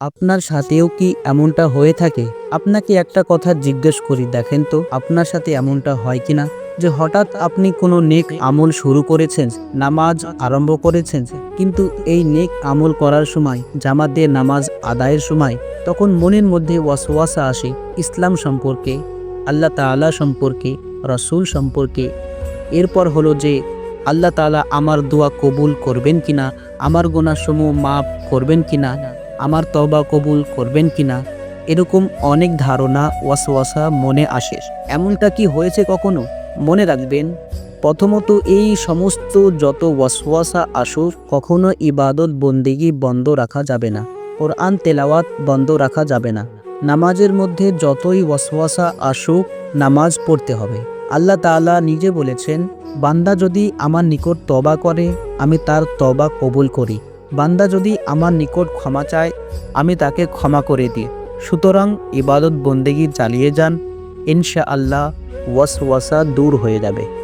আপনার সাথেও কি এমনটা হয়ে থাকে? আপনাকে একটা কথা জিজ্ঞেস করি, দেখেন তো, আপনার সাথে এমনটা হয় কিনা? যে হঠাৎ আপনি কোনো নেক আমল শুরু করেছেন, নামাজ আরম্ভ করেছেন, কিন্তু এই নেক আমল করার সময়, জামাত নামাজ আদায়ের সময়, তখন মনের মধ্যে ওয়াসওয়াসা আসে ইসলাম সম্পর্কে, আল্লাহ তাআলা সম্পর্কে, রসুল সম্পর্কে। এরপর হলো যে, আল্লাহ তাআলা আমার দোয়া কবুল করবেন কিনা? আমার গোনাসমূহ মাফ করবেন কিনা? আমার তবা কবুল করবেন কিনা এরকম অনেক ধারণা, ওয়াসওয়াসা মনে আসে। এমনটা কি হয়েছে কখনো? মনে রাখবেন, প্রথমত এই সমস্ত যত ওয়াসওয়াসা আসুক, কখনো ইবাদত বন্দিগি বন্ধ রাখা যাবে না। কোরআন তেলাওয়াত বন্ধ রাখা যাবে না। নামাজের মধ্যে যতই ওয়াসওয়াসা আসুক, নামাজ পড়তে হবে। আল্লাহ তাআলা নিজে বলেছেন, বান্দা যদি আমার নিকট তবা করে, আমি তার তবা কবুল করি। বান্দা যদি আমার নিকট ক্ষমা চায়, আমি তাকে ক্ষমা করে দিই। সুতরাং ইবাদত বন্দেগি চালিয়ে যান। ইনশা আল্লাহ ওয়াসওয়াসা দূর হয়ে যাবে।